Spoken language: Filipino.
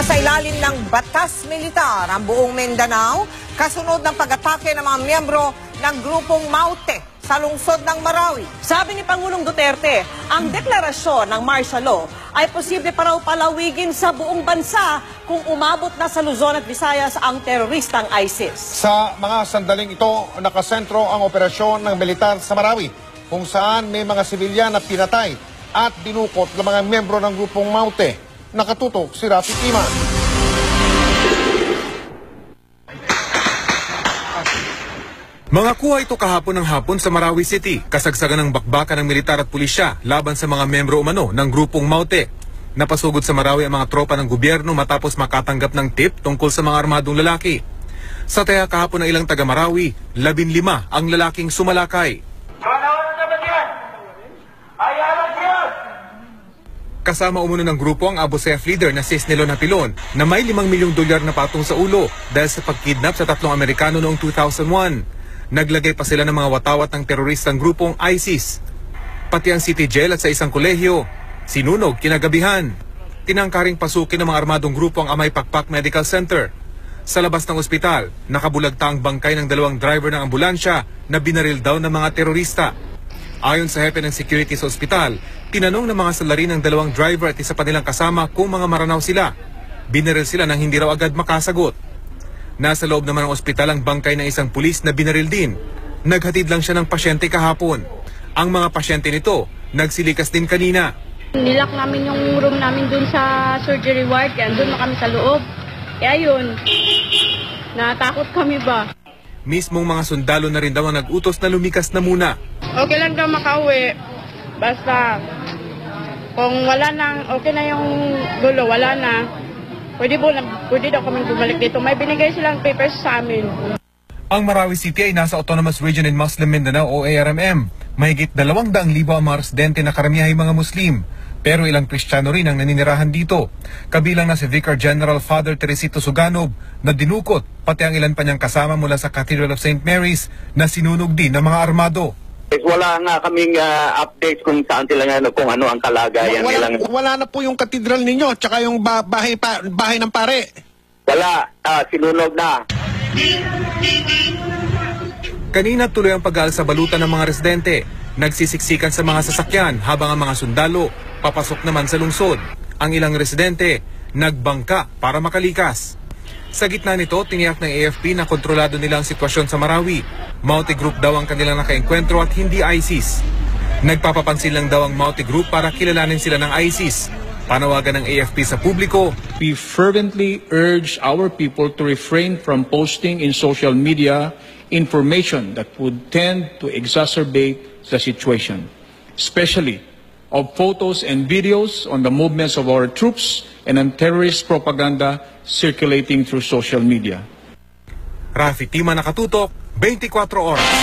Nasa ilalim ng batas militar ang buong Mindanao kasunod ng pag-atake ng mga miyembro ng grupong Maute sa lungsod ng Marawi. Sabi ni Pangulong Duterte, ang deklarasyon ng martial law ay posible pa raw palawigin sa buong bansa kung umabot na sa Luzon at Visayas ang teroristang ISIS. Sa mga sandaling ito, nakasentro ang operasyon ng militar sa Marawi, kung saan may mga sibilyan na pinatay at dinukot ng mga miyembro ng grupong Maute. Nakatutok si Rafi Tima. Mga kuha ito kahapon ng hapon sa Marawi City, kasagsagan ng bakbakan ng militar at pulisya laban sa mga membro umano ng grupong Maute. Napasugod sa Marawi ang mga tropa ng gobyerno matapos makatanggap ng tip tungkol sa mga armadong lalaki. Sa taya kahapon ng ilang taga Marawi, labin lima ang lalaking sumalakay. Kasama umuno ng grupo ang Abu Sayyaf leader na si Snelo Napilon na may 5 milyong dolyar na patong sa ulo dahil sa pagkidnap sa tatlong Amerikano noong 2001. Naglagay pa sila ng mga watawat ng teroristang grupong ISIS. Pati ang city jail at sa isang kolehiyo, sinunog kinagabihan. Tinangkaring pasukin ng mga armadong grupo ang Amay Pakpak Medical Center. Sa labas ng ospital, nakabulagta ang bangkay ng dalawang driver ng ambulansya na binaril daw ng mga terorista. Ayon sa hepe ng security sa ospital, tinanong ng mga salari ng dalawang driver at isa pa nilang kasama kung mga maranaw sila. Binaril sila nang hindi raw agad makasagot. Nasa loob naman ng ospital ang bangkay ng isang pulis na binaril din. Naghatid lang siya ng pasyente kahapon. Ang mga pasyente nito, nagsilikas din kanina. Nilak namin yung room namin dun sa surgery ward, kaya dun na kami sa loob. Kaya yun, natakot kami ba? Mismong mga sundalo na rin daw ang nag-utos na lumikas na muna. Okay lang daw makauwi, basta kung wala nang, okay na yung gulo, wala na, pwede, po, pwede daw kami bumalik dito. May binigay silang papers sa amin. Ang Marawi City ay nasa Autonomous Region in Muslim Mindanao o ARMM. Mahigit 200,000 ang mga residente na mga Muslim. Pero ilang Kristiyano rin ang naninirahan dito. Kabilang na si Vicar General Father Teresito Suganov na dinukot pati ang ilan pa niyang kasama mula sa Cathedral of St. Mary's na sinunog din ng mga armado. Eh, Wala nga kaming ah, updates kung saan sila nga, kung ano ang kalagayan Wala, nilang. wala na po yung katedral ninyo, tsaka yung ba- bahay, pa- bahay ng pare. Wala, ah, sinunog na. Kanina tuloy ang pag sa balutan ng mga residente. Nagsisiksikan sa mga sasakyan habang ang mga sundalo papasok naman sa lungsod. Ang ilang residente nagbangka para makalikas. Sa gitna nito, tiniyak ng AFP na kontrolado nila ang sitwasyon sa Marawi. Maute Group daw ang kanilang nakaengkwentro at hindi ISIS. Nagpapapansin lang daw ang Maute Group para kilalanin sila ng ISIS. Panawagan ng AFP sa publiko, We fervently urge our people to refrain from posting in social media information that would tend to exacerbate the situation, especially of photos and videos on the movements of our troops and on terrorist propaganda circulating through social media. Rafi Tima nakatutok, 24 oras.